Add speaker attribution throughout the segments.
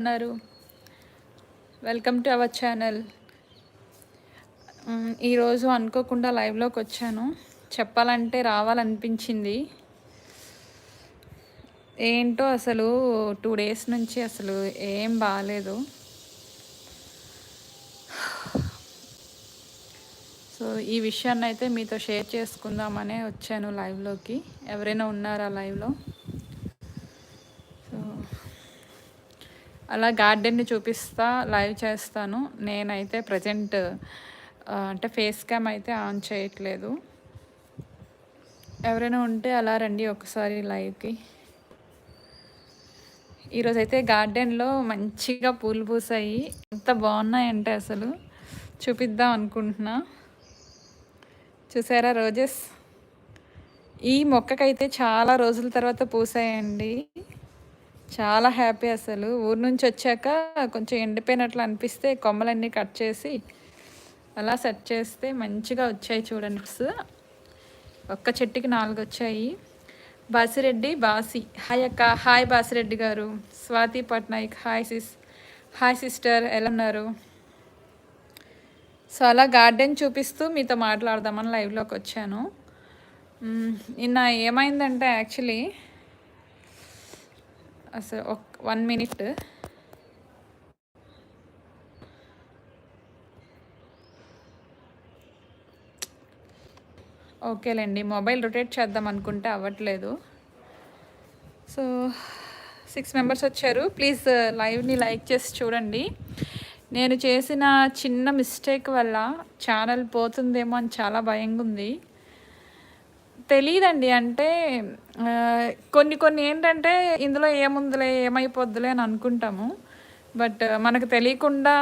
Speaker 1: ఉన్నారు. Welcome to our channel ఈరోజు అనుకోకుండా లైవ్లోకి వచ్చాను. చెప్పాలంటే రావాలనిపించింది. ఏంటో అసలు టూ డేస్ నుంచి అసలు ఏం బాగాలేదు సో ఈ విషయాన్ని అయితే మీతో షేర్ చేసుకుందామనే వచ్చాను లైవ్లోకి ఎవరైనా ఉన్నారా లైవ్లో అలా గార్డెన్ని చూపిస్తా లైవ్ చేస్తాను. నేనైతే ప్రజెంట్ అంటే ఫేస్ క్యామ్ అయితే ఆన్ చేయట్లేదు. ఎవరైనా ఉంటే అలా రండి ఒకసారి లైవ్కి. ఈరోజైతే గార్డెన్లో మంచిగా పూలు పూసాయి. ఎంత బాగున్నాయంటే అసలు. చూపిద్దాం అనుకుంటున్నా. చూసారా రోజెస్? ఈ మొక్కకైతే చాలా రోజుల తర్వాత పూసాయండి. చాలా హ్యాపీ అసలు. ఊరు నుంచి వచ్చాక కొంచెం ఎండిపోయినట్లు అనిపిస్తే కొమ్మలన్నీ కట్ చేసి అలా సెట్ చేస్తే మంచిగా వచ్చాయి చూడండి ఒక్క చెట్టుకి నాలుగు వచ్చాయి. బాసిరెడ్డి బాసి. హాయ్ అక్క. హాయ్ బాసిరెడ్డి గారు. Swathi Patnaik hi sis hi sister. ఎలా ఉన్నారు? సో అలా గార్డెన్ చూపిస్తూ మీతో మాట్లాడదామని లైవ్లోకి వచ్చాను. నిన్న ఏమైందంటే యాక్చువల్లీ అసలు ఒక వన్ మినిట్. ఓకేలేండి మొబైల్ రొటేట్ చేద్దాం అనుకుంటే అవ్వట్లేదు. సో సిక్స్ మెంబర్స్ వచ్చారు. ప్లీజ్ లైవ్ని లైక్ చేసి చూడండి. నేను చేసిన చిన్న మిస్టేక్ వల్ల ఛానల్ పోతుందేమో అని చాలా భయంగా ఉంది తెలియదండి అంటే కొన్ని కొన్ని ఏంటంటే ఇందులో ఏముందిలే ఏమైపోద్దులే అని అనుకుంటాము. బట్ మనకు తెలియకుండా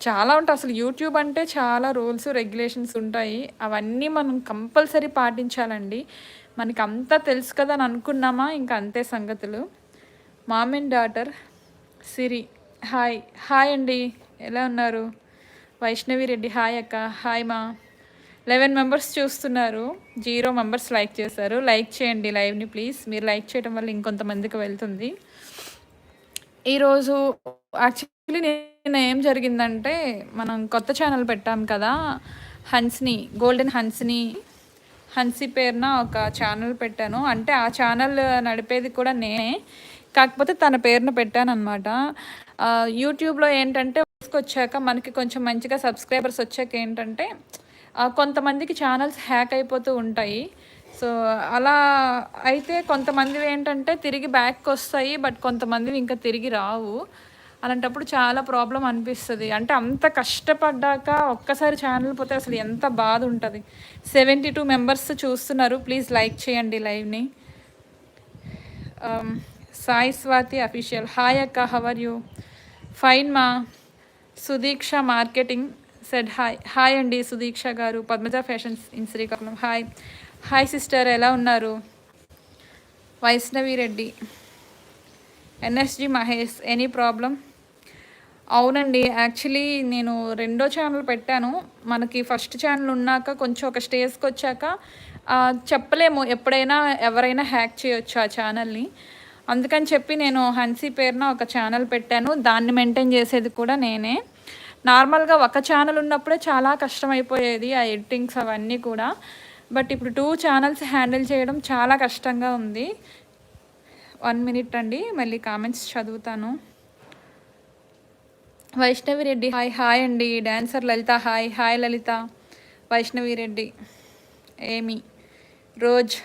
Speaker 1: చాలా ఉంటాయి. అసలు యూట్యూబ్ అంటే చాలా రూల్స్ రెగ్యులేషన్స్ ఉంటాయి. అవన్నీ మనం కంపల్సరీ పాటించాలండి. మనకి అంతా తెలుసు కదా అని అనుకున్నామా? ఇంకా అంతే సంగతులు. Mom and daughter Siri hi. Hi అండి. ఎలా ఉన్నారు? వైష్ణవి రెడ్డి హాయ్ అక్క. హాయ్ మా. లెవెన్ మెంబర్స్ చూస్తున్నారు. జీరో మెంబర్స్ లైక్ చేశారు. లైక్ చేయండి లైవ్ని ప్లీజ్. మీరు లైక్ చేయడం వల్ల ఇంకొంతమందికి వెళ్తుంది. ఈరోజు యాక్చువల్లీ నేను ఏం జరిగిందంటే మనం కొత్త ఛానల్ పెట్టాం కదా హన్స్ని గోల్డెన్ హన్స్ని హన్సీ పేరున ఒక ఛానల్ పెట్టాను. అంటే ఆ ఛానల్ నడిపేది కూడా నేనే. కాకపోతే తన పేరున పెట్టాను అనమాట యూట్యూబ్లో ఏంటంటే వచ్చాక మనకి కొంచెం మంచిగా సబ్స్క్రైబర్స్ వచ్చాక ఏంటంటే కొంతమందికి ఛానల్స్ హ్యాక్ అయిపోతూ ఉంటాయి. సో అలా అయితే కొంతమంది ఏంటంటే తిరిగి బ్యాక్కి వస్తాయి బట్ కొంతమంది ఇంకా తిరిగి రావు. అలాంటప్పుడు చాలా ప్రాబ్లం అనిపిస్తుంది. అంటే అంత కష్టపడ్డాక ఒక్కసారి ఛానల్ పోతే అసలు ఎంత బాధ ఉంటుంది. సెవెంటీ టూ మెంబర్స్ చూస్తున్నారు. ప్లీజ్ లైక్ చేయండి లైవ్ని um, Sai Swathi official hi అక్క హవర్ యూ ఫైన్ మా. Sudeeksha marketing said hi hi అండి సుదీక్ష గారు Padmaja fashions in Srikakulam. Hi hi sister ఎలా ఉన్నారు? Vaishnavi Reddy NSG Mahesh any problem అవునండి. యాక్చువల్లీ నేను రెండో ఛానల్ పెట్టాను. మనకి ఫస్ట్ ఛానల్ ఉన్నాక కొంచెం ఒక స్టేజ్కి వచ్చాక చెప్పలేము ఎప్పుడైనా ఎవరైనా హ్యాక్ చేయొచ్చు ఆ ఛానల్ని అందుకని చెప్పి నేను హన్సీ పేరున ఒక ఛానల్ పెట్టాను. దాన్ని మెయింటైన్ చేసేది కూడా నేనే. నార్మల్గా ఒక ఛానల్ ఉన్నప్పుడే చాలా కష్టమైపోయేది ఆ ఎడిటింగ్స్ అవన్నీ కూడా. బట్ ఇప్పుడు టూ ఛానల్స్ హ్యాండిల్ చేయడం చాలా కష్టంగా ఉంది. వన్ మినిట్ అండి మళ్ళీ కామెంట్స్ చదువుతాను. వైష్ణవి రెడ్డి హాయ్ హాయ్ అండి. Dancer Lalitha hi hi Lalitha. Vaishnavi Reddy ఏమి? రోజ్.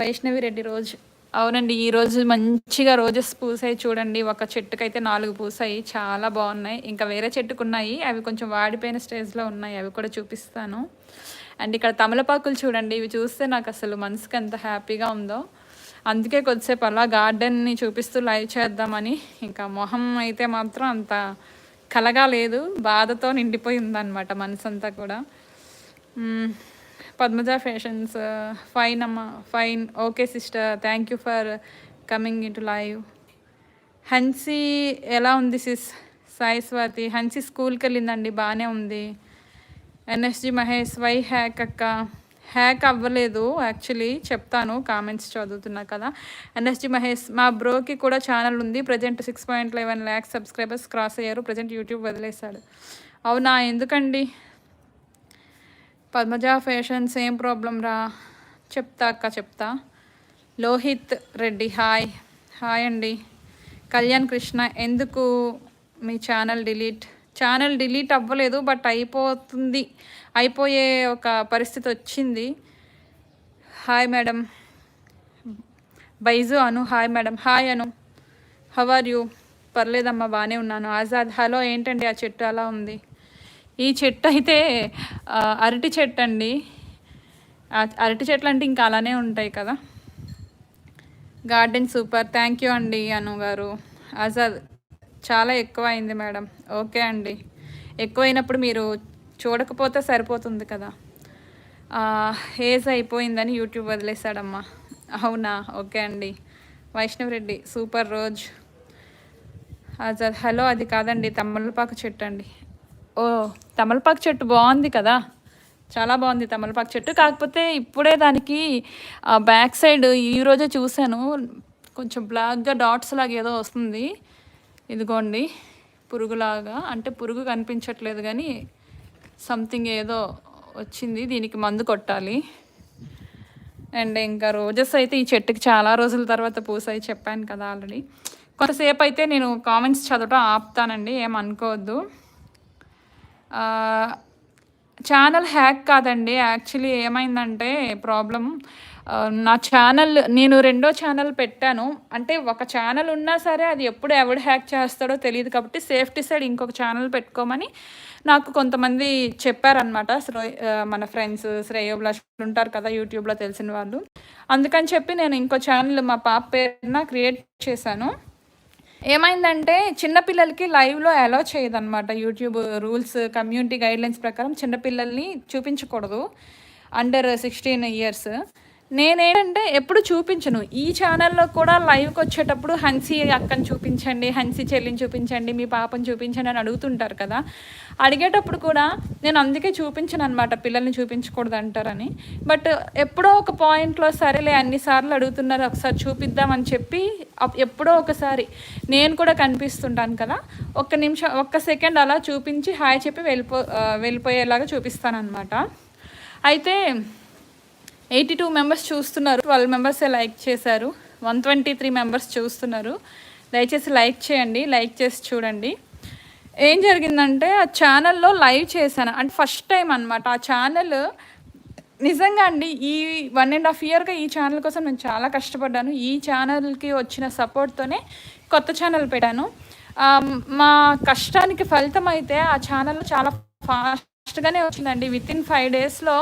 Speaker 1: వైష్ణవి రెడ్డి రోజ్. అవునండి ఈరోజు మంచిగా రోజెస్ పూసాయి చూడండి. ఒక చెట్టుకైతే నాలుగు పూసాయి. చాలా బాగున్నాయి. ఇంకా వేరే చెట్టుకున్నాయి. అవి కొంచెం వాడిపోయిన స్టేజ్లో ఉన్నాయి. అవి కూడా చూపిస్తాను. అండ్ ఇక్కడ తమలపాకులు చూడండి. ఇవి చూస్తే నాకు అసలు మనసుకి ఎంత హ్యాపీగా ఉందో. అందుకే కొద్దిసేపు అలా గార్డెన్ని చూపిస్తూ లైవ్ చేద్దామని. ఇంకా మొహం అయితే మాత్రం అంత కలగా లేదు. బాధతో నిండిపోయి ఉందన్నమాట మనసు అంతా కూడా పద్మజ ఫ్యాషన్స్ ఫైన్ uh, అమ్మ fine okay sister thank you for coming in to live Hansi ఎలా ఉంది సిస్ సాయి స్వాతి హన్సీ స్కూల్కి వెళ్ళిందండి బాగానే ఉంది. ఎన్ఎస్జి మహేష్ వై హ్యాక్ అక్క? హ్యాక్ అవ్వలేదు యాక్చువల్లీ చెప్తాను కామెంట్స్ చదువుతున్నా కదా. ఎన్ఎస్జి మహేష్ మా బ్రోకి కూడా ఛానల్ ఉంది. Present six point eleven lakhs subscribers cross అయ్యారు. ప్రజెంట్ యూట్యూబ్ వదిలేశాడు. అవునా ఎందుకండి? పద్మజ ఫ్యాషన్స్ సేమ్ ప్రాబ్లం రా. చెప్తా అక్క చెప్తా. లోహిత్ రెడ్డి హాయ్. హాయ్ అండి. కళ్యాణ్ కృష్ణ ఎందుకు మీ ఛానల్ డిలీట్? ఛానల్ డిలీట్ అవ్వలేదు బట్ అయిపోతుంది. అయిపోయే ఒక పరిస్థితి వచ్చింది. Hi madam. Baiju Anu. Hi madam. Hi Anu. How are you? పర్లేదమ్మా బాగానే ఉన్నాను. ఆజాద్ హలో ఏంటండి ఆ చెట్టు? అలా ఉంది. ఈ చెట్టు అయితే అరటి చెట్టు అండి అరటి చెట్లు అంటే ఇంకా అలానే ఉంటాయి కదా. Garden super. థ్యాంక్ యూ అండి అను గారు. అజాద్ చాలా ఎక్కువ అయింది మేడం. ఓకే అండి. ఎక్కువైనప్పుడు మీరు చూడకపోతే సరిపోతుంది కదా. ఏజ్ అయిపోయిందని యూట్యూబ్ వదిలేశాడమ్మా. అవునా? ఓకే అండి. Vaishnavareddy super rose. Azad hello అది కాదండి. తమ్మలపాకు చెట్టు అండి. ఓ తమలపాకు చెట్టు బాగుంది కదా. చాలా బాగుంది తమలపాకు చెట్టు. కాకపోతే ఇప్పుడే దానికి ఆ బ్యాక్ సైడ్ ఈ రోజే చూశాను. కొంచెం బ్లాక్గా డాట్స్ లాగా ఏదో వస్తుంది. ఇదిగోండి పురుగులాగా. అంటే పురుగు కనిపించట్లేదు కానీ సంథింగ్ ఏదో వచ్చింది. దీనికి మందు కొట్టాలి. అండ్ ఇంకా రోజెస్ అయితే ఈ చెట్టుకి చాలా రోజుల తర్వాత పూసాయి చెప్పాను కదా ఆల్రెడీ. కొంతసేపు అయితే నేను కామెంట్స్ చదవటం ఆపుతానండి. ఏమనుకోవద్దు ఛానల్ హ్యాక్ కాదండి. యాక్చువల్లీ ఏమైందంటే ప్రాబ్లం నా ఛానల్ నేను రెండో ఛానల్ పెట్టాను. అంటే ఒక ఛానల్ ఉన్నా సరే అది ఎప్పుడు ఎవడు హ్యాక్ చేస్తాడో తెలియదు కాబట్టి సేఫ్టీ సైడ్ ఇంకొక ఛానల్ పెట్టుకోమని నాకు కొంతమంది చెప్పారనమాట మన ఫ్రెండ్స్ శ్రేయోభిలాష్ ఉంటారు కదా యూట్యూబ్లో తెలిసిన వాళ్ళు. అందుకని చెప్పి నేను ఇంకో ఛానల్ మా పాప పేరున క్రియేట్ చేశాను. ఏమైందంటే చిన్నపిల్లలకి లైవ్లో అలో చేయదన్నమాట. యూట్యూబ్ రూల్స్ కమ్యూనిటీ గైడ్లైన్స్ ప్రకారం చిన్నపిల్లల్ని చూపించకూడదు. అండర్ సిక్స్టీన్ ఇయర్స్ నేనేంటంటే ఎప్పుడు చూపించను. ఈ ఛానల్లో కూడా లైవ్కి వచ్చేటప్పుడు హన్సీ అక్కని చూపించండి హన్సీ చెల్లిని చూపించండి మీ పాపని చూపించండి అని అడుగుతుంటారు కదా. అడిగేటప్పుడు కూడా నేను అందుకే చూపించను అనమాట పిల్లల్ని చూపించకూడదు అంటారని బట్ ఎప్పుడో ఒక పాయింట్లో సరేలే అన్నిసార్లు అడుగుతున్నారు ఒకసారి చూపిద్దామని చెప్పి ఎప్పుడో ఒకసారి నేను కూడా కనిపిస్తుంటాను కదా. ఒక్క నిమిషం ఒక్క సెకండ్ అలా చూపించి హాయ్ చెప్పి వెళ్ళిపో వెళ్ళిపోయేలాగా చూపిస్తాను అనమాట అయితే ఎయిటీ టూ మెంబర్స్ చూస్తున్నారు. ట్వెల్వ్ మెంబర్సే లైక్ చేశారు. వన్ ట్వంటీ త్రీ మెంబర్స్ చూస్తున్నారు. దయచేసి లైక్ చేయండి లైక్ చేసి చూడండి. ఏం జరిగిందంటే ఆ ఛానల్లో లైవ్ చేశాను. అంటే ఫస్ట్ టైం అనమాట ఆ ఛానల్ నిజంగా అండి ఈ వన్ అండ్ హాఫ్ ఇయర్గా ఈ ఛానల్ కోసం నేను చాలా కష్టపడ్డాను. ఈ ఛానల్కి వచ్చిన సపోర్ట్తోనే కొత్త ఛానల్ పెట్టాను. మా కష్టానికి ఫలితం అయితే ఆ ఛానల్ చాలా ఫాస్ట్ ఫాస్ట్గానే వచ్చిందండి. విత్ ఇన్ ఫైవ్ డేస్లో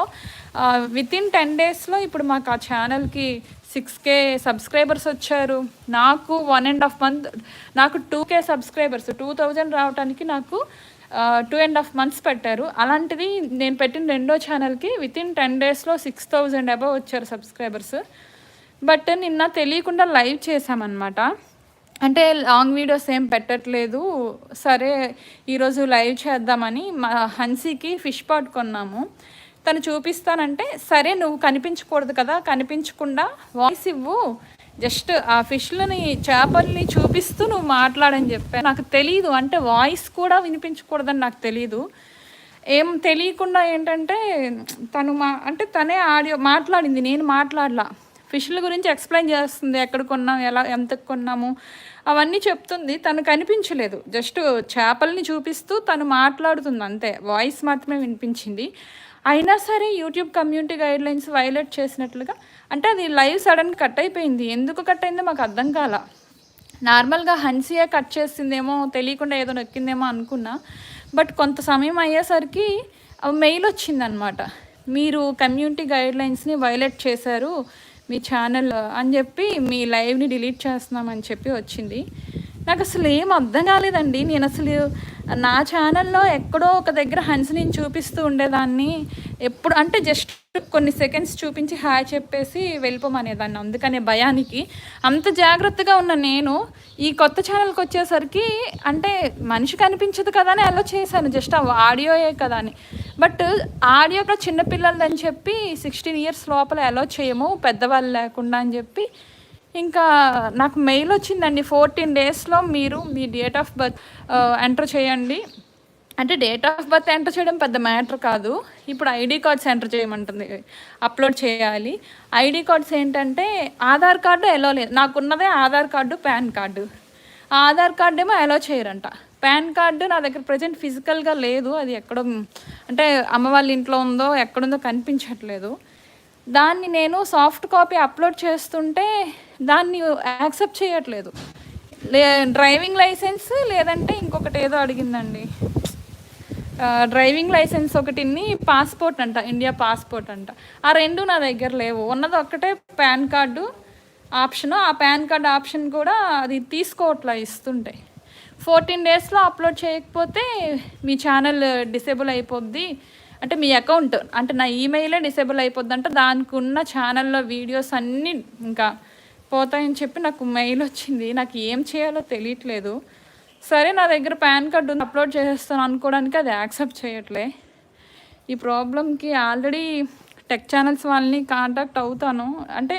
Speaker 1: విత్ ఇన్ టెన్ డేస్లో ఇప్పుడు మాకు ఆ ఛానల్కి సిక్స్ కే సబ్స్క్రైబర్స్ వచ్చారు. నాకు వన్ అండ్ హాఫ్ మంత్ నాకు two K subscribers two thousand రావడానికి నాకు టూ అండ్ హాఫ్ మంత్స్ పెట్టారు. అలాంటిది నేను పెట్టిన రెండో ఛానల్కి విత్ ఇన్ టెన్ డేస్లో సిక్స్ థౌజండ్ అబవ్ వచ్చారు సబ్స్క్రైబర్స్. బట్ నిన్న తెలియకుండా లైవ్ చేశామన్నమాట. అంటే లాంగ్ వీడియోస్ ఏం పెట్టట్లేదు. సరే ఈరోజు లైవ్ చేద్దామని మా హన్సీకి ఫిష్ పాట్ కొన్నాము. తను చూపిస్తానంటే సరే నువ్వు కనిపించకూడదు కదా కనిపించకుండా వాయిస్ ఇవ్వు. జస్ట్ ఆ ఫిష్లని చేపల్ని చూపిస్తూ నువ్వు మాట్లాడని చెప్పాను. నాకు తెలియదు అంటే వాయిస్ కూడా వినిపించకూడదని నాకు తెలియదు ఏం తెలియకుండా ఏంటంటే తను మా అంటే తనే ఆడియో మాట్లాడింది నేను మాట్లాడలా. ఫిష్ల గురించి ఎక్స్ప్లెయిన్ చేస్తుంది ఎక్కడ కొన్నాం ఎలా ఎంత కొన్నాము. అవన్నీ చెప్తుంది తను కనిపించలేదు. జస్ట్ చేపల్ని చూపిస్తూ తను మాట్లాడుతుంది అంతే. వాయిస్ మాత్రమే వినిపించింది. అయినా సరే యూట్యూబ్ కమ్యూనిటీ గైడ్లైన్స్ వైలేట్ చేసినట్లుగా అంటే అది లైవ్ సడన్ కట్ అయిపోయింది. ఎందుకు కట్ అయిందో మాకు అర్థం కాల. నార్మల్గా హన్సీయే కట్ చేసిందేమో తెలియకుండా ఏదో నొక్కిందేమో అనుకున్నా. బట్ కొంత సమయం అయ్యేసరికి మెయిల్ వచ్చిందనమాట. మీరు కమ్యూనిటీ గైడ్లైన్స్ని వైలేట్ చేశారు. మీ ఛానల్ అని చెప్పి మీ లైవ్ని డిలీట్ చేస్తున్నామని చెప్పి వచ్చింది. నాకు అసలు ఏం అర్థం కాలేదండి. నేను అసలు నా ఛానల్లో ఎక్కడో ఒక దగ్గర హన్స్ నేను చూపిస్తూ ఉండేదాన్ని. ఎప్పుడు అంటే జస్ట్ కొన్ని సెకండ్స్ చూపించి హాయ్ చెప్పేసి వెళ్ళిపోమనేదాన్ని. అందుకనే భయానికి అంత జాగ్రత్తగా ఉన్న నేను ఈ కొత్త ఛానల్కి వచ్చేసరికి అంటే మనిషి కనిపించదు కదా అని అలా చేశాను. జస్ట్ ఆ ఆడియోయే కదా అని. బట్ ఆడియో కూడా చిన్నపిల్లలదని చెప్పి సిక్స్టీన్ ఇయర్స్ లోపల అలో చేయము పెద్దవాళ్ళు లేకుండా అని చెప్పి ఇంకా నాకు మెయిల్ వచ్చిందండి ఫోర్టీన్ డేస్లో మీరు మీ డేట్ ఆఫ్ బర్త్ ఎంటర్ చేయండి. అంటే డేట్ ఆఫ్ బర్త్ ఎంటర్ చేయడం పెద్ద మ్యాటర్ కాదు. ఇప్పుడు ఐడి కార్డ్స్ ఎంటర్ చేయమంటుంది అప్లోడ్ చేయాలి. ఐడి కార్డ్స్ ఏంటంటే ఆధార్ కార్డు ఎలా లేదు. నాకున్నదే Aadhaar card PAN card. Aadhaar card ఏమో అలో చేయరంట. పాన్ కార్డు నా దగ్గర ప్రజెంట్ ఫిజికల్గా లేదు. అది ఎక్కడో అంటే అమ్మ వాళ్ళ ఇంట్లో ఉందో ఎక్కడుందో కనిపించట్లేదు. దాన్ని నేను సాఫ్ట్ కాపీ అప్లోడ్ చేస్తుంటే దాన్ని యాక్సెప్ట్ చేయట్లేదు. లే డ్రైవింగ్ లైసెన్స్ లేదంటే ఇంకొకటి ఏదో అడిగిందండి. డ్రైవింగ్ లైసెన్స్ ఒకటిని పాస్పోర్ట్ అంట ఇండియా పాస్పోర్ట్ అంట. ఆ రెండు నా దగ్గర లేవు. ఉన్నది ఒక్కటే పాన్ కార్డు ఆప్షన్. ఆ పాన్ కార్డ్ ఆప్షన్ కూడా అది తీసుకోవట్లా ఇస్తుంటే. ఫోర్టీన్ డేస్లో అప్లోడ్ చేయకపోతే మీ ఛానల్ డిసేబుల్ అయిపోద్ది. అంటే మీ అకౌంట్ అంటే నా ఈమెయిలే డిసేబుల్ అయిపోద్ది అంటే దానికి ఉన్న ఛానల్లో వీడియోస్ అన్నీ ఇంకా పోతాయని చెప్పి నాకు మెయిల్ వచ్చింది. నాకు ఏం చేయాలో తెలియట్లేదు. సరే నా దగ్గర పాన్ కార్డు ఉంది అప్లోడ్ చేసేస్తాను అనుకోవడానికి అది యాక్సెప్ట్ చేయట్లే. ఈ ప్రాబ్లంకి ఆల్రెడీ టెక్ ఛానల్స్ వాళ్ళని కాంటాక్ట్ అవుతాను. అంటే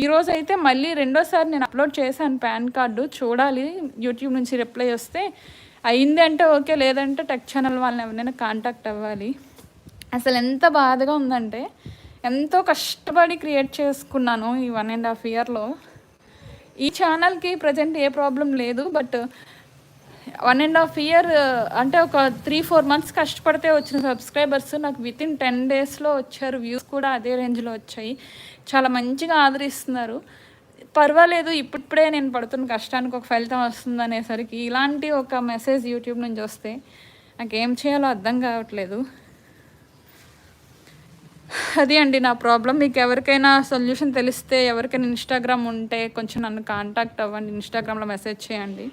Speaker 1: ఈరోజు అయితే మళ్ళీ రెండోసారి నేను అప్లోడ్ చేశాను పాన్ కార్డు. చూడాలి యూట్యూబ్ నుంచి రిప్లై వస్తే అయింది అంటే ఓకే లేదంటే టెక్ ఛానల్ వాళ్ళని ఎవరైనా కాంటాక్ట్ అవ్వాలి. అసలు ఎంత బాధగా ఉందంటే ఎంతో కష్టపడి క్రియేట్ చేసుకున్నాను ఈ వన్ అండ్ హాఫ్ ఇయర్లో. ఈ ఛానల్కి ప్రజెంట్ ఏ ప్రాబ్లం లేదు but one and half year అంటే ఒక త్రీ ఫోర్ మంత్స్ కష్టపడితే వచ్చిన సబ్స్క్రైబర్స్ నాకు విత్ ఇన్ టెన్ డేస్లో వచ్చారు వ్యూస్ కూడా అదే రేంజ్లో వచ్చాయి. చాలా మంచిగా ఆదరిస్తున్నారు. పర్వాలేదు ఇప్పుడిప్పుడే నేను పడుతున్న కష్టానికి ఒక ఫలితం వస్తుంది అనేసరికి ఇలాంటి ఒక మెసేజ్ యూట్యూబ్ నుంచి వస్తే నాకు ఏం చేయాలో అర్థం కావట్లేదు. అది అండి నా ప్రాబ్లం మీకు ఎవరికైనా సొల్యూషన్ తెలిస్తే ఎవరికైనా ఇన్స్టాగ్రామ్ ఉంటే కొంచెం నన్ను కాంటాక్ట్ అవ్వండి. ఇన్స్టాగ్రామ్లో మెసేజ్ చేయండి.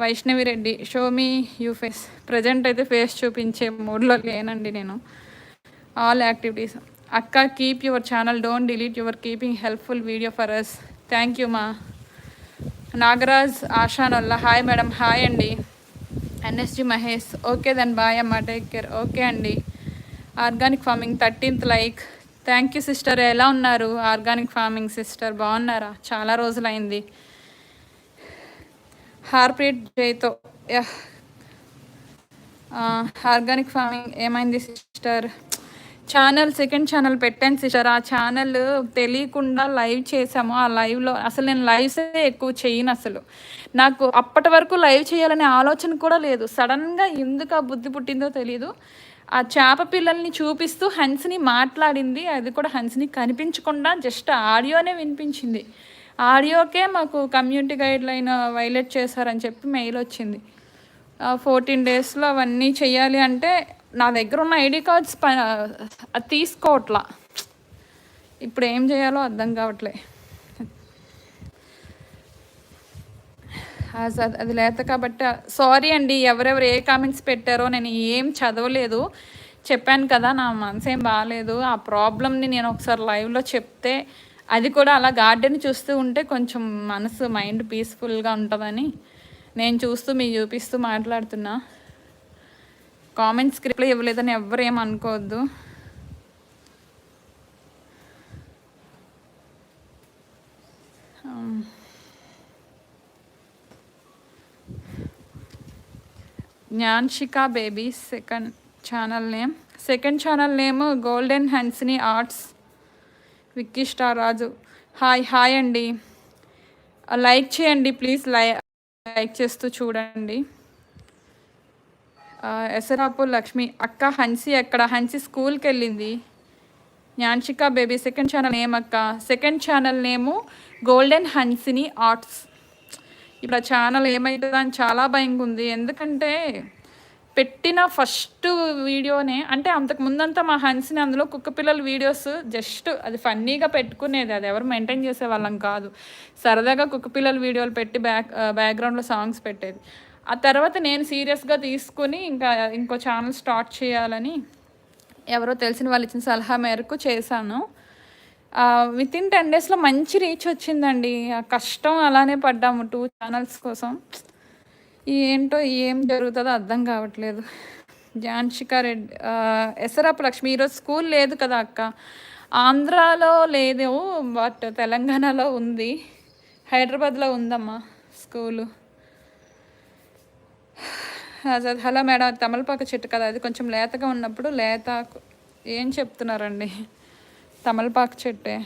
Speaker 1: Vaishnavi Reddy show me you face present అయితే ఫేస్ చూపించే మూడ్లో లేనండి నేను. ఆల్ యాక్టివిటీస్ అక్క keep your channel don't delete your keeping helpful video for us thank you మా నాగరాజ్ ఆషానల్లా హాయ్ మేడం హాయ్ అండి. NSG Mahesh okay then bye అమ్మ. టేక్ కేర్ ఓకే అండి. Organic farming thirteenth like thank you sister ఎలా ఉన్నారు? Organic farming sister బాగున్నారా? చాలా రోజులైంది. హార్ప్రీట్ జైతో ఆర్గానిక్ ఫార్మింగ్ ఏమైంది సిస్టర్? ఛానల్ సెకండ్ ఛానల్ పెట్టాను సిస్టర్. ఆ ఛానల్ తెలియకుండా లైవ్ చేసాము ఆ లైవ్లో అసలు నేను లైవ్సే ఎక్కువ చేయను అసలు. నాకు అప్పటి వరకు లైవ్ చేయాలనే ఆలోచన కూడా లేదు. సడన్గా ఎందుకు ఆ బుద్ధి పుట్టిందో తెలియదు ఆ చేప పిల్లల్ని చూపిస్తూ హన్స్ని మాట్లాడింది. అది కూడా హన్స్ని కనిపించకుండా జస్ట్ ఆడియోనే వినిపించింది. ఆడియోకే మాకు కమ్యూనిటీ గైడ్లైన్ వైలెట్ వైలేట్ చేశారని చెప్పి మెయిల్ వచ్చింది. ఫోర్టీన్ డేస్లో అవన్నీ చేయాలి అంటే నా దగ్గర ఉన్న ఐడి కార్డ్స్ అది తీసుకోవట్లా. ఇప్పుడు ఏం చేయాలో అర్థం కావట్లే. అది లేత కాబట్టి uh, సారీ అండి ఎవరెవరు ఏ కామెంట్స్ పెట్టారో నేను ఏం చదవలేదు. చెప్పాను కదా నా మనసు ఏం బాగాలేదు ఆ ప్రాబ్లమ్ని నేను ఒకసారి లైవ్లో చెప్తే అది కూడా అలా గార్డెన్ చూస్తూ ఉంటే కొంచెం మనసు మైండ్ పీస్ఫుల్గా ఉంటుందని నేను చూస్తూ మీ చూపిస్తూ మాట్లాడుతున్నా. కామెంట్స్ స్క్రిప్ట్లో ఇవ్వలేదని ఎవరేం అనుకోవద్దు. Um, Gnanshika baby second channel name. Second channel name golden Hansini arts. Vicky star Raju. Hi hi అండి. లైక్ చేయండి ప్లీజ్. లై లైక్ చేస్తూ చూడండి. ఎసరాపు లక్ష్మి. అక్క హన్సి ఎక్కడ? హన్సి స్కూల్కి వెళ్ళింది. Gnanshika baby second channel name అక్క. Second channel name golden Hansini arts. ఇప్పుడు ఆ ఛానల్ అని చాలా భయంగా ఉంది ఎందుకంటే పెట్టిన ఫస్ట్ వీడియోనే అంటే అంతకు ముందంతా మా హన్స్ని అందులో కుక్క పిల్లల వీడియోస్ జస్ట్ అది ఫన్నీగా పెట్టుకునేది. అది ఎవరు మెయింటైన్ చేసే వాళ్ళం కాదు. సరదాగా కుక్క పిల్లల వీడియోలు పెట్టి బ్యాక్ బ్యాక్గ్రౌండ్లో సాంగ్స్ పెట్టేది. ఆ తర్వాత నేను సీరియస్గా తీసుకుని ఇంకా ఇంకో ఛానల్ స్టార్ట్ చేయాలని ఎవరో తెలిసిన వాళ్ళు ఇచ్చిన సలహా మేరకు చేశాను. విత్ ఇన్ టెన్ డేస్లో మంచి రీచ్ వచ్చిందండి. ఆ కష్టం అలానే పడ్డాము టూ ఛానల్స్ కోసం. ఏంటో ఏం జరుగుతుందో అర్థం కావట్లేదు. జాన్షికా రెడ్డి ఆ, ఎసరాపు లక్ష్మి ఈరోజు స్కూల్ లేదు కదా అక్క. ఆంధ్రాలో లేదు బట్ తెలంగాణలో ఉంది. హైదరాబాద్లో ఉందమ్మా స్కూలు. అసలు హలో మేడం తమలపాకు చెట్టు కదా అది కొంచెం లేతగా ఉన్నప్పుడు లేత ఏం చెప్తున్నారండి? తమలపాకు చెట్టే.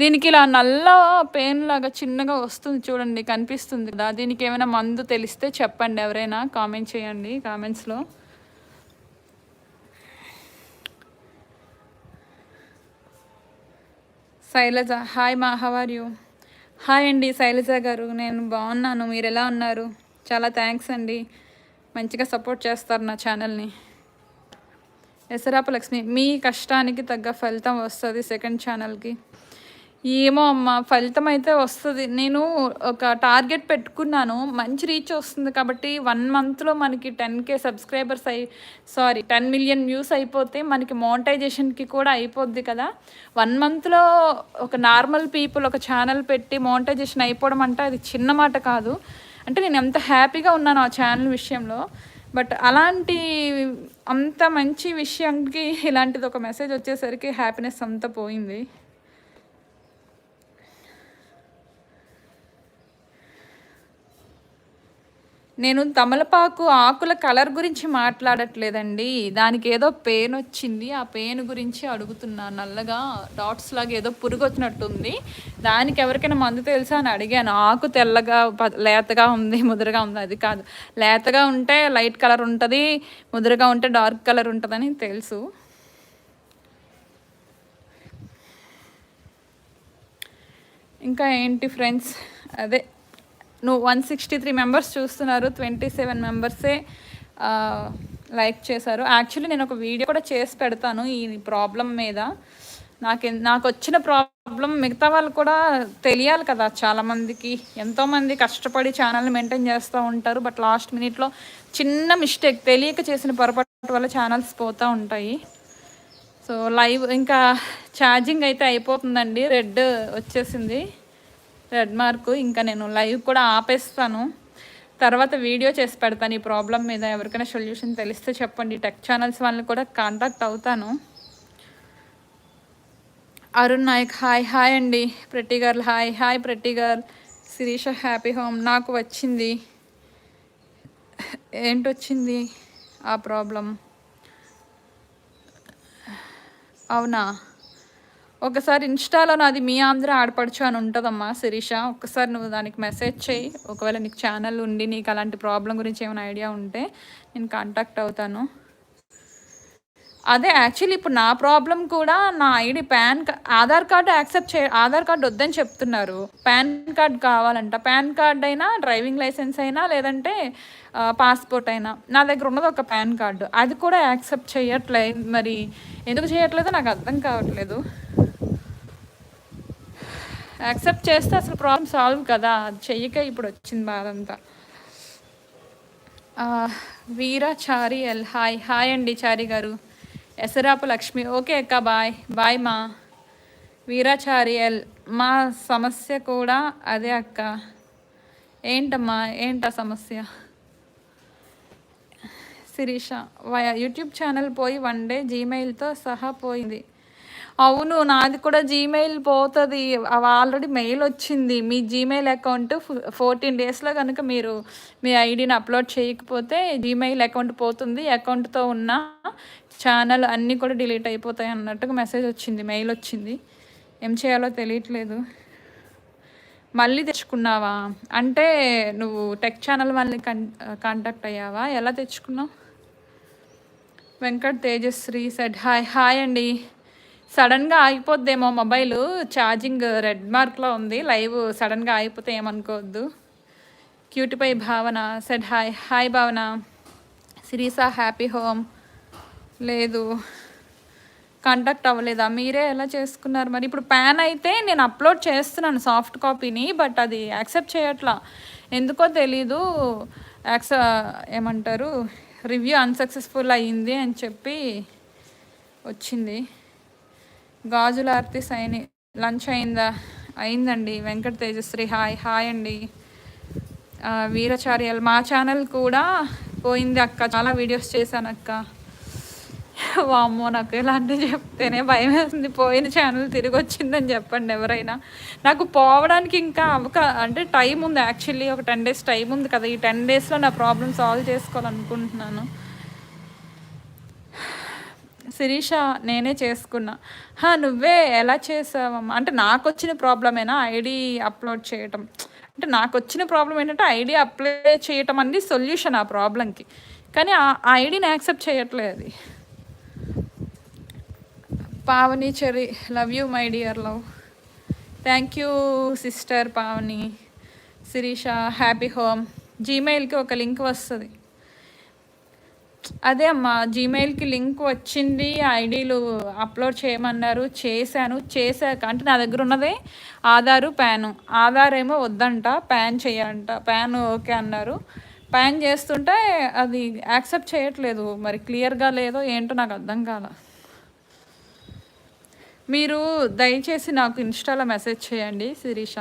Speaker 1: దీనికి ఇలా నల్ల పెయిన్ లాగా చిన్నగా వస్తుంది చూడండి కనిపిస్తుంది కదా. దీనికి ఏమైనా మందు తెలిస్తే చెప్పండి ఎవరైనా కామెంట్ చేయండి కామెంట్స్లో. శైలజ హాయ్ మా హవర్ యూ హాయ్ అండి శైలజ గారు నేను బాగున్నాను మీరు ఎలా ఉన్నారు? చాలా థ్యాంక్స్ అండి. మంచిగా సపోర్ట్ చేస్తారు నా ఛానల్ని ఎసరాప లక్ష్మి మీ కష్టానికి తగ్గ ఫలితం వస్తుంది సెకండ్ ఛానల్కి ఏమో అమ్మ ఫలితం అయితే వస్తుంది. నేను ఒక టార్గెట్ పెట్టుకున్నాను మంచి రీచ్ వస్తుంది కాబట్టి వన్ మంత్లో మనకి టెన్ కే సబ్స్క్రైబర్స్ అయి సారీ టెన్ మిలియన్ వ్యూస్ అయిపోతే మనకి మోనటైజేషన్కి కూడా అయిపోద్ది కదా. వన్ మంత్లో ఒక నార్మల్ పీపుల్ ఒక ఛానల్ పెట్టి మోనటైజేషన్ అయిపోవడం అంటే అది చిన్న మాట కాదు. అంటే నేను ఎంత హ్యాపీగా ఉన్నాను ఆ ఛానల్ విషయంలో. బట్ అలాంటి అంత మంచి విషయానికి ఇలాంటిది ఒక మెసేజ్ వచ్చేసరికి హ్యాపీనెస్ అంతా పోయింది. నేను తమలపాకు ఆకుల కలర్ గురించి మాట్లాడట్లేదండి. దానికి ఏదో పెయిన్ వచ్చింది ఆ పెయిన్ గురించి అడుగుతున్నా. నల్లగా డాట్స్ లాగా ఏదో పురుగు వచ్చినట్టుంది దానికి ఎవరికైనా మందు తెలుసా అని అడిగాను. ఆకు తెల్లగా లేతగా ఉంది ముదురుగా ఉంది. అది కాదు. లేతగా ఉంటే లైట్ కలర్ ఉంటుంది ముదురుగా ఉంటే డార్క్ కలర్ ఉంటుందని తెలుసు. ఇంకా ఏంటి ఫ్రెండ్స్? అదే నువ్వు వన్ సిక్స్టీ త్రీ మెంబర్స్ చూస్తున్నారు ట్వంటీ సెవెన్ మెంబర్సే లైక్ చేశారు. యాక్చువల్లీ నేను ఒక వీడియో కూడా చేసి పెడతాను ఈ ప్రాబ్లం మీద. నాకు నాకు వచ్చిన ప్రాబ్లం మిగతా వాళ్ళు కూడా తెలియాలి కదా చాలామందికి ఎంతోమంది కష్టపడి ఛానల్ని మెయింటైన్ చేస్తూ ఉంటారు బట్ లాస్ట్ మినిట్లో చిన్న మిస్టేక్ తెలియక చేసిన పొరపాటు వల్ల ఛానల్స్ పోతూ ఉంటాయి. సో లైవ్ ఇంకా ఛార్జింగ్ అయితే అయిపోతుందండి. రెడ్ వచ్చేసింది. Red mark. ఇంకా నేను లైవ్ కూడా ఆపేస్తాను. తర్వాత వీడియో చేసి పెడతాను. ఈ ప్రాబ్లం మీద ఎవరికైనా సొల్యూషన్ తెలిస్తే చెప్పండి. టెక్ ఛానల్స్ వాళ్ళని కూడా కాంటాక్ట్ అవుతాను. అరుణ్ నాయక్ హాయ్ హాయ్ అండి. ప్రతి గర్ల్ హాయ్ హాయ్ ప్రతి గర్ల్. Sirisha happy home. నాకు వచ్చింది. ఏంటొచ్చింది ఆ ప్రాబ్లం? అవునా? ఒకసారి ఇన్స్టాలో నాది మీ ఆంధ్ర ఆడపడుచు అని ఉంటుందమ్మా శిరీష. ఒకసారి నువ్వు దానికి మెసేజ్ చేయి ఒకవేళ నీకు ఛానల్ ఉండి నీకు అలాంటి ప్రాబ్లం గురించి ఏమైనా ఐడియా ఉంటే నేను కాంటాక్ట్ అవుతాను. అదే యాక్చువల్లీ ఇప్పుడు నా ప్రాబ్లం కూడా నా ID PAN Aadhaar card accept చే ఆధార్ కార్డు వద్దని చెప్తున్నారు. పాన్ కార్డ్ కావాలంట. పాన్ కార్డ్ అయినా డ్రైవింగ్ లైసెన్స్ అయినా లేదంటే పాస్పోర్ట్ అయినా. నా దగ్గర ఉన్నది ఒక పాన్ కార్డు అది కూడా యాక్సెప్ట్ చేయట్లే మరి ఎందుకు చేయట్లేదో నాకు అర్థం కావట్లేదు. యాక్సెప్ట్ చేస్తే అసలు ప్రాబ్లం సాల్వ్ కదా? అది చెయ్యక ఇప్పుడు వచ్చింది బాధ అంతా Veera Chari L hi. Hi అండి చారి గారు. ఎసరాపు లక్ష్మి. ఓకే అక్క బాయ్. బాయ్ మా. వీరాచారి ఎల్. మా సమస్య కూడా అదే అక్క. ఏంటమ్మా? ఏంటా సమస్య? శిరీష వా- యూట్యూబ్ ఛానల్ పోయి వన్ డే జీమెయిల్తో సహా పోయింది. అవును నాది కూడా జీమెయిల్ పోతుంది. ఆల్రెడీ మెయిల్ వచ్చింది. మీ జీమెయిల్ అకౌంట్ ఫోర్టీన్ డేస్లో కనుక మీరు మీ ఐడిని అప్లోడ్ చేయకపోతే జీమెయిల్ అకౌంట్ పోతుంది. అకౌంట్తో ఉన్న ఛానల్ అన్నీ కూడా డిలీట్ అయిపోతాయి అన్నట్టుగా మెసేజ్ వచ్చింది మెయిల్ వచ్చింది. ఏం చేయాలో తెలియట్లేదు. మళ్ళీ తెచ్చుకున్నావా? అంటే నువ్వు టెక్ ఛానల్ వాళ్ళని కాంటాక్ట్ అయ్యావా? ఎలా తెచ్చుకున్నావు? Venkat Tejasri said hi hi అండి. సడన్గా ఆగిపోద్దేమో మొబైల్. ఛార్జింగ్ రెడ్ మార్క్లో ఉంది. లైవ్ సడన్గా ఆగిపోతే ఏమనుకోవద్దు. క్యూటిపై భావన. Said hi. Hi Bhavana. Sirisha happy home. లేదు. కాంటాక్ట్ అవ్వలేదా? మీరే ఎలా చేసుకున్నారు? మరి ఇప్పుడు ప్యాన్ అయితే నేను అప్లోడ్ చేస్తున్నాను సాఫ్ట్ కాపీని బట్ అది యాక్సెప్ట్ చేయట్లా. ఎందుకో తెలీదు. యాక్స ఏమంటారు? రివ్యూ అన్సక్సెస్ఫుల్ అయ్యింది అని చెప్పి వచ్చింది. గాజుల ఆర్తి సైని లంచ్ అయిందా? అయిందండి. వెంకట తేజశ్రీ హాయ్. హాయ్ అండి. వీరచార్యలు. మా ఛానల్ కూడా పోయింది అక్క. చాలా వీడియోస్ చేశాను అక్క. వామ్మో నాకు ఇలాంటివి చెప్తేనే భయం వేస్తుంది. పోయిన ఛానల్ తిరిగి వచ్చిందని చెప్పండి ఎవరైనా. నాకు పోవడానికి ఇంకా అవకా అంటే టైం ఉంది. యాక్చువల్లీ ఒక టెన్ డేస్ టైం ఉంది కదా. ఈ టెన్ డేస్లో నా ప్రాబ్లమ్ సాల్వ్ చేసుకోవాలనుకుంటున్నాను. శిరీష నేనే చేసుకున్నా. హా నువ్వే ఎలా చేసావమ్మా అంటే నాకు వచ్చిన ప్రాబ్లమేనా ఐడి అప్లోడ్ చేయటం? అంటే నాకు వచ్చిన ప్రాబ్లం ఏంటంటే ఐడి అప్లై చేయటం అనేది సొల్యూషన్ ఆ ప్రాబ్లంకి. కానీ ఆ ఐడిని యాక్సెప్ట్ చేయట్లేదు అది. పావని చెరి love you my dear love. Thank you sister Pavani Sirisha happy home. జీమెయిల్కి ఒక లింక్ వస్తుంది. అదే అమ్మా జీమెయిల్కి లింక్ వచ్చింది ఐడీలు అప్లోడ్ చేయమన్నారు చేశాను చేశాక అంటే నా దగ్గర ఉన్నదే ఆధారు ప్యాను. ఆధార్ ఏమో వద్దంట ప్యాన్ చేయాలంట ప్యాన్ ఓకే అన్నారు. ప్యాన్ చేస్తుంటే అది యాక్సెప్ట్ చేయట్లేదు మరి క్లియర్గా లేదో ఏంటో నాకు అర్థం కాల. మీరు దయచేసి నాకు ఇన్స్టాలో మెసేజ్ చేయండి శిరీష.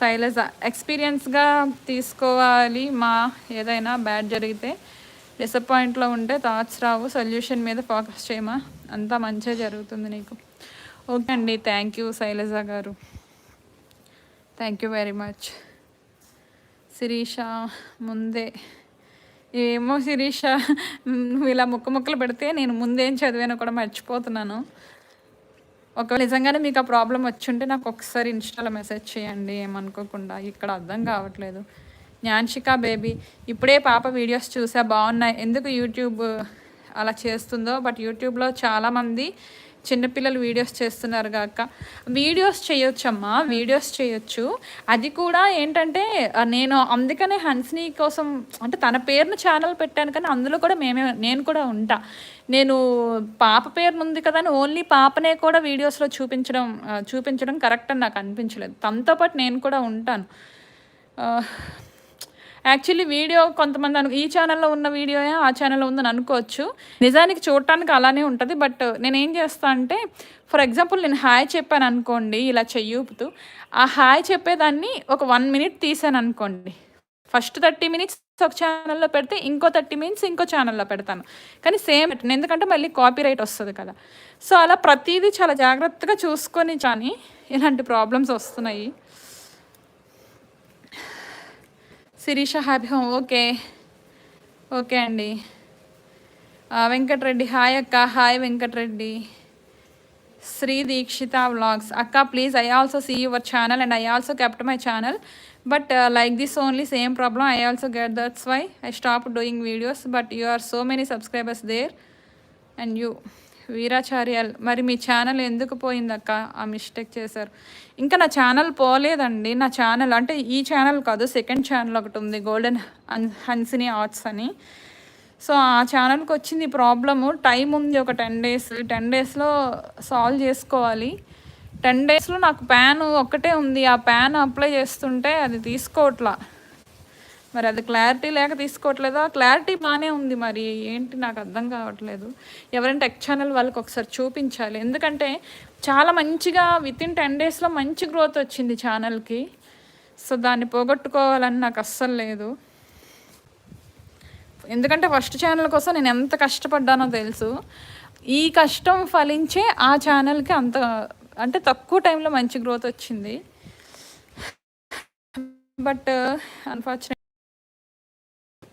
Speaker 1: శైలజ ఎక్స్పీరియన్స్గా తీసుకోవాలి మా ఏదైనా బ్యాడ్ జరిగితే. డిసప్పాయింట్లో ఉంటే థాట్స్ రావు సొల్యూషన్ మీద ఫోకస్ చేయమా? అంతా మంచిగా జరుగుతుంది నీకు. ఓకే అండి థ్యాంక్ యూ శైలజ గారు. Thank you very much. Sirisha ముందే. ఏమో శిరీష నువ్వు ఇలా ముక్క ముక్కలు పెడితే నేను ముందేం చదివానో కూడా మర్చిపోతున్నాను. ఒకవేళ నిజంగానే మీకు ఆ ప్రాబ్లం వచ్చి ఉంటే నాకు ఒకసారి ఇన్స్టాలో మెసేజ్ చేయండి ఏమనుకోకుండా. ఇక్కడ అర్థం కావట్లేదు. జ్ఞాన్షిక బేబీ. ఇప్పుడే పాప వీడియోస్ చూసా బాగున్నాయి. ఎందుకు యూట్యూబ్ అలా చేస్తుందో బట్ యూట్యూబ్లో చాలామంది చిన్నపిల్లలు వీడియోస్ చేస్తున్నారు కాక వీడియోస్ చేయొచ్చమ్మా వీడియోస్ చేయొచ్చు. అది కూడా ఏంటంటే నేను అందుకనే హన్స్ని కోసం అంటే తన పేరును ఛానల్ పెట్టాను కానీ అందులో కూడా మేమే నేను కూడా ఉంటా. నేను పాప పేరు ఉంది కదా అని ఓన్లీ పాపనే కూడా వీడియోస్లో చూపించడం చూపించడం కరెక్ట్ అని నాకు అనిపించలేదు. తనతో పాటు నేను కూడా ఉంటాను. యాక్చువల్లీ వీడియో కొంతమంది అను ఈ ఛానల్లో ఉన్న వీడియో ఆ ఛానల్లో ఉందని అనుకోవచ్చు. నిజానికి చూడటానికి అలానే ఉంటుంది బట్ నేను ఏం చేస్తా అంటే ఫర్ ఎగ్జాంపుల్ నేను హాయ్ చెప్పాను అనుకోండి ఇలా చెయ్యూపుతూ ఆ హాయ్ చెప్పేదాన్ని ఒక వన్ మినిట్ తీసాను అనుకోండి. ఫస్ట్ థర్టీ మినిట్స్ ఒక ఛానల్లో పెడితే ఇంకో థర్టీ మినిట్స్ ఇంకో ఛానల్లో పెడతాను. కానీ సేమ్ ఎందుకంటే మళ్ళీ కాపీ రైట్ వస్తుంది కదా. సో అలా ప్రతిదీ చాలా జాగ్రత్తగా చూసుకొని కానీ ఇలాంటి ప్రాబ్లమ్స్ వస్తున్నాయి. Sirisha happy home. Okay. Okay అండి. వెంకటరెడ్డి. హాయ్ అక్క. హాయ్ వెంకటరెడ్డి. శ్రీ దీక్షిత వ్లాగ్స్. అక్క please I also see your channel and I also kept my channel but like this only same problem I also get that's why I stop doing videos but you are so many subscribers there and you వీరాచార్యాల్. మరి మీ channel ఎందుకు పోయిందక్క? ఆ mistake చేశారు. ఇంకా నా channel పోలేదండి. నా channel అంటే ఈ ఛానల్ కాదు సెకండ్ ఛానల్ ఒకటి ఉంది గోల్డెన్ హన్సినీ ఆర్ట్స్ అని. సో ఆ ఛానల్కి వచ్చింది ప్రాబ్లము. టైం ఉంది ఒక టెన్ డేస్. టెన్ డేస్లో సాల్వ్ చేసుకోవాలి. టెన్ డేస్లో నాకు ప్యాన్ ఒక్కటే ఉంది. ఆ ప్యాన్ అప్లై చేస్తుంటే అది తీసుకోవట్లా. మరి అది క్లారిటీ లేక తీసుకోవట్లేదా? క్లారిటీ బాగానే ఉంది మరి. ఏంటి నాకు అర్థం కావట్లేదు. ఎవరైనా టెక్ ఛానల్ వాళ్ళకి ఒకసారి చూపించాలి. ఎందుకంటే చాలా మంచిగా విత్ ఇన్ టెన్ డేస్లో మంచి గ్రోత్ వచ్చింది ఛానల్కి సో దాన్ని పోగొట్టుకోవాలని నాకు అస్సలు లేదు. ఎందుకంటే ఫస్ట్ ఛానల్ కోసం నేను ఎంత కష్టపడ్డానో తెలుసు. ఈ కష్టం ఫలించే ఆ ఛానల్కి అంత అంటే తక్కువ టైంలో మంచి గ్రోత్ వచ్చింది. బట్ అన్ఫార్చునేట్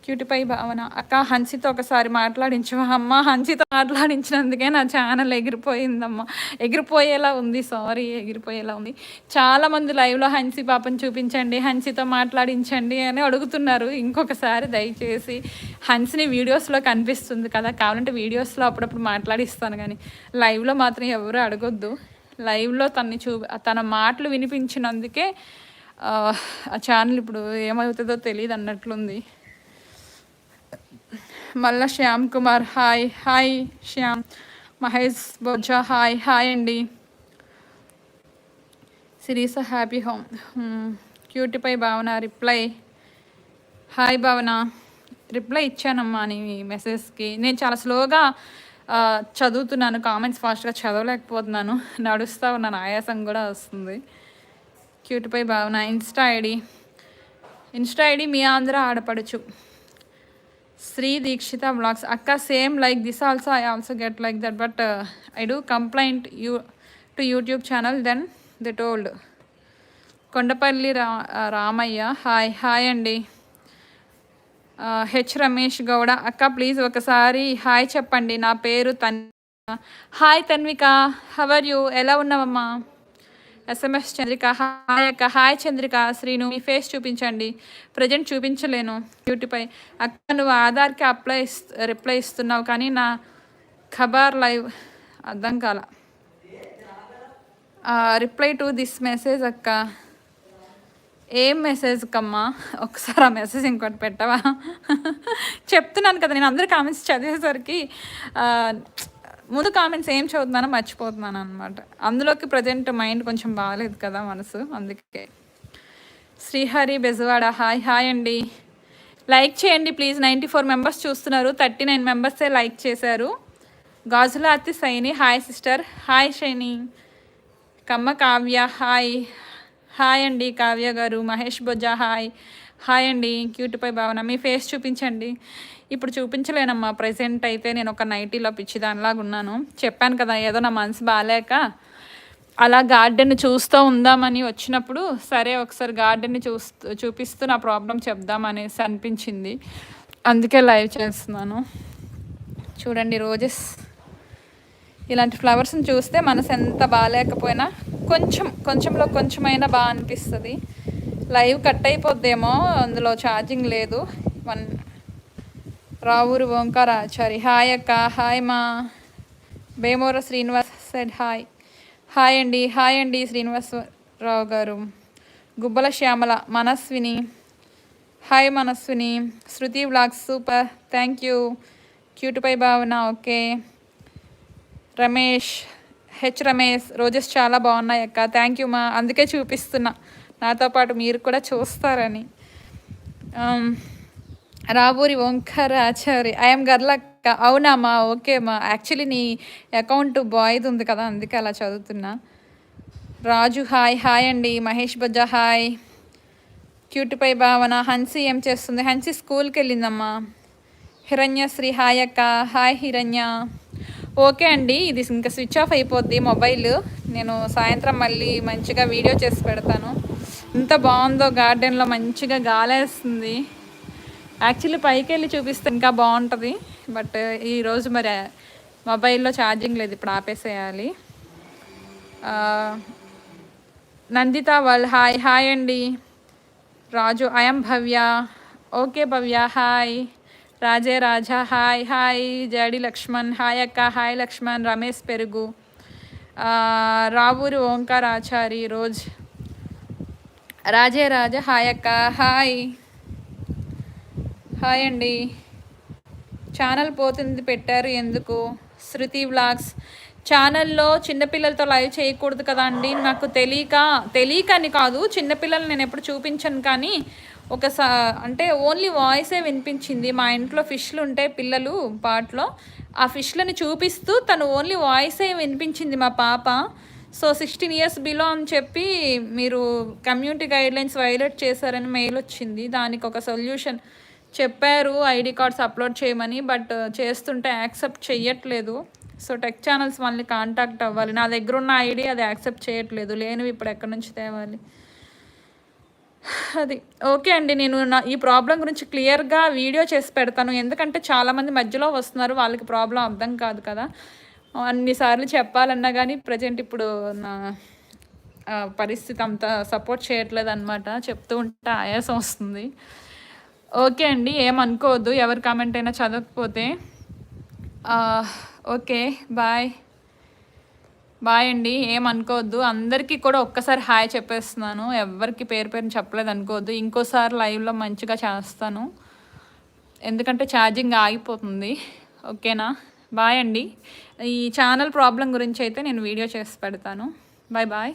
Speaker 1: క్యూటిపై భావన. అక్క హన్సితో ఒకసారి మాట్లాడించు అమ్మ హన్సితో మాట్లాడించినందుకే నా ఛానల్ ఎగిరిపోయిందమ్మ. ఎగిరిపోయేలా ఉంది సారీ ఎగిరిపోయేలా ఉంది. చాలామంది లైవ్లో హన్సి పాపని చూపించండి హన్సితో మాట్లాడించండి అని అడుగుతున్నారు. ఇంకొకసారి దయచేసి హన్సిని వీడియోస్లో కనిపిస్తుంది కదా కావాలంటే వీడియోస్లో అప్పుడప్పుడు మాట్లాడిస్తాను కానీ లైవ్లో మాత్రం ఎవరు అడగొద్దు. లైవ్లో తన్ని చూ తన మాటలు వినిపించినందుకే ఆ ఛానల్ ఇప్పుడు ఏమవుతుందో తెలియదు అన్నట్లుంది మళ్ళా Shyam Kumar hi hi Shyam Mahesh Bojja hi hi అండి. Sirisha happy home. Cutie pie Bhavana reply. Hi Bhavana reply ఇచ్చానమ్మా నీ మెసేజ్కి నేను చాలా స్లోగా చదువుతున్నాను కామెంట్స్ ఫాస్ట్గా చదవలేకపోతున్నాను. నడుస్తూ ఉన్నాను ఆయాసం కూడా వస్తుంది. Cutie pie Bhavana insta ID. Insta ID మీ ఆంధ్ర ఆడపడుచు. శ్రీ దీక్షిత బ్లాగ్స్ అక్క same like this also I also get like that but I do complaint you to YouTube channel then the told Kondapalli రా రామయ్య హాయ్ హాయ్ అండి H Ramesh Gowda అక్క please ఒకసారి hi చెప్పండి. నా పేరు తన్ హాయ్ తన్విక. హవర్ యూ ఎలా ఉన్నావమ్మా? ఎస్ఎంఎస్ చంద్రిక హాయ్ అక్క. హాయ్ చంద్రిక. శ్రీను మీ ఫేస్ చూపించండి. ప్రజెంట్ చూపించలేను. బ్యూటీపై అక్క నువ్వు ఆధార్కి అప్లై రిప్లై ఇస్తున్నావు కానీ నా ఖబార్ లైవ్ అర్థం కాల. రిప్లై టు దిస్ మెసేజ్ అక్క. ఏం మెసేజ్ కమ్మా? ఒకసారి ఆ మెసేజ్ ఇంకోటి పెట్టవా? చెప్తున్నాను కదా నేను అందరు కామెంట్స్ చదివేసరికి ముందు కామెంట్స్ ఏం చదువుతున్నానో మర్చిపోతున్నాను అనమాట అందులోకి ప్రజెంట్ మైండ్ కొంచెం బాగాలేదు కదా మనసు అందుకే. శ్రీహరి బెజవాడ హాయ్ హాయ్ అండి. లైక్ చేయండి ప్లీజ్ నైంటీ ఫోర్ మెంబర్స్ చూస్తున్నారు. థర్టీ నైన్ మెంబర్సే లైక్ చేశారు. గాజుల అత్తి Saini hi sister hi Shaini Kamma Kavya hi. Hi అండి కావ్య గారు. మహేష్ బొజ్జా హాయ్. హాయ్ అండి క్యూట్పై భావన. మీ ఫేస్ చూపించండి. ఇప్పుడు చూపించలేనమ్మా. ప్రజెంట్ అయితే నేను ఒక నైటీలో పిచ్చిదానిలాగా ఉన్నాను. చెప్పాను కదా ఏదో నా మనసు బాగాలేక అలా గార్డెన్ చూస్తూ ఉందామని వచ్చినప్పుడు సరే ఒకసారి గార్డెన్ని చూస్తూ చూపిస్తూ నా ప్రాబ్లం చెప్దామనేసి అనిపించింది. అందుకే లైవ్ చేస్తున్నాను. చూడండి రోజెస్. ఇలాంటి ఫ్లవర్స్ని చూస్తే మనసు ఎంత బాగాలేకపోయినా కొంచెం కొంచెంలో కొంచెమైనా బాగా అనిపిస్తుంది. లైవ్ కట్ అయిపోద్దేమో అందులో ఛార్జింగ్ లేదు. వన్ రావూరు ఓంకారాచారి హాయ్ అక్క హాయ్ మా బేమోర శ్రీనివాస్ సెడ్ హాయ్ హాయ్ అండి హాయ్ అండి శ్రీనివాసరావు గారు Gubbala Shyamala Manaswini hi Manaswini Shruti blogs super thank you cutie pie Bhavana okay Ramesh H Ramesh roses చాలా బాగున్నాయి అక్క థ్యాంక్ యూ మా అందుకే చూపిస్తున్నా నాతో పాటు మీరు కూడా చూస్తారని రాబూరి ఓంకార ఆచారి ఐఎమ్ గర్లక్క. అవునామా ఓకేమా యాక్చువల్లీ నీ అకౌంట్ బాయ్ది ఉంది కదా అందుకే అలా చదువుతున్నా. రాజు హాయ్. హాయ్ అండి. మహేష్ బజ్జా హాయ్. క్యూటిపై భావన. హన్సి ఏం చేస్తుంది? హన్సి స్కూల్కి వెళ్ళిందమ్మా. హిరణ్యశ్రీ హాయ్ అక్క. హాయ్ హిరణ్య. ఓకే అండి. ఇది ఇంకా స్విచ్ ఆఫ్ అయిపోద్ది మొబైల్. నేను సాయంత్రం మళ్ళీ మంచిగా వీడియో చేసి పెడతాను. ఎంత బాగుందో గార్డెన్లో మంచిగా గాలేస్తుంది. యాక్చువల్లీ పైకి వెళ్ళి చూపిస్తే ఇంకా బాగుంటుంది. బట్ ఈరోజు మరి మొబైల్లో ఛార్జింగ్ లేదు. ఇప్పుడు ఆపేసేయాలి. నందిత వాళ్ళు హాయ్ హాయ్ అండి. Raju I'm Bhavya. Okay Bhavya hi Raje Raja hi hi జడి Laxman hi అక్క hi Laxman. Ramesh Perugu. Ravuru Omkar Achari rose. Raje Raja hi అక్క హాయ్ హాయ్ అండి. ఛానల్ పోతుంది పెట్టారు ఎందుకు? శృతి వ్లాగ్స్. ఛానల్లో చిన్నపిల్లలతో లైవ్ చేయకూడదు కదా అండి? నాకు తెలియక తెలియక అని కాదు చిన్నపిల్లలు నేను ఎప్పుడు చూపించను కానీ ఒక అంటే ఓన్లీ వాయిసే వినిపించింది. మా ఇంట్లో ఫిష్లు ఉంటాయి పిల్లలు పాటలో. ఆ ఫిష్లని చూపిస్తూ తను ఓన్లీ వాయిసే వినిపించింది మా పాప. సో సిక్స్టీన్ ఇయర్స్ బిలో అని చెప్పి మీరు కమ్యూనిటీ గైడ్లైన్స్ వైలేట్ చేశారని మెయిల్ వచ్చింది. దానికి ఒక సొల్యూషన్ చెప్పారు ఐడి కార్డ్స్ అప్లోడ్ చేయమని బట్ uh, చేస్తుంటే యాక్సెప్ట్ చెయ్యట్లేదు. సో టెక్ ఛానల్స్ వాళ్ళని కాంటాక్ట్ అవ్వాలి. నా దగ్గర ఉన్న ఐడి అది యాక్సెప్ట్ చేయట్లేదు. లేనివి ఇప్పుడు ఎక్కడి నుంచి తేవాలి? అది. ఓకే అండి. నేను నా ఈ ప్రాబ్లం గురించి క్లియర్గా వీడియో చేసి పెడతాను. ఎందుకంటే చాలామంది మధ్యలో వస్తున్నారు. వాళ్ళకి ప్రాబ్లం అర్థం కాదు కదా. అన్నిసార్లు చెప్పాలన్నా కానీ ప్రజెంట్ ఇప్పుడు నా పరిస్థితి అంత సపోర్ట్ చేయట్లేదు అనమాట చెప్తూ ఉంటే ఆయాసం వస్తుంది. ఓకే అండి ఏమనుకోవద్దు ఎవరి కామెంట్ అయినా చదవకపోతే. ఓకే బాయ్ బాయ్ అండి ఏమనుకోవద్దు అందరికీ కూడా ఒక్కసారి హాయ్ చెప్పేస్తున్నాను. ఎవరికి పేరు పేరుని చెప్పలేదు అనుకోవద్దు. ఇంకోసారి లైవ్లో మంచిగా చేస్తాను. ఎందుకంటే ఛార్జింగ్ ఆగిపోతుంది. ఓకేనా? బాయ్ అండి. ఈ ఛానల్ ప్రాబ్లం గురించి అయితే నేను వీడియో చేసి పెడతాను. Bye bye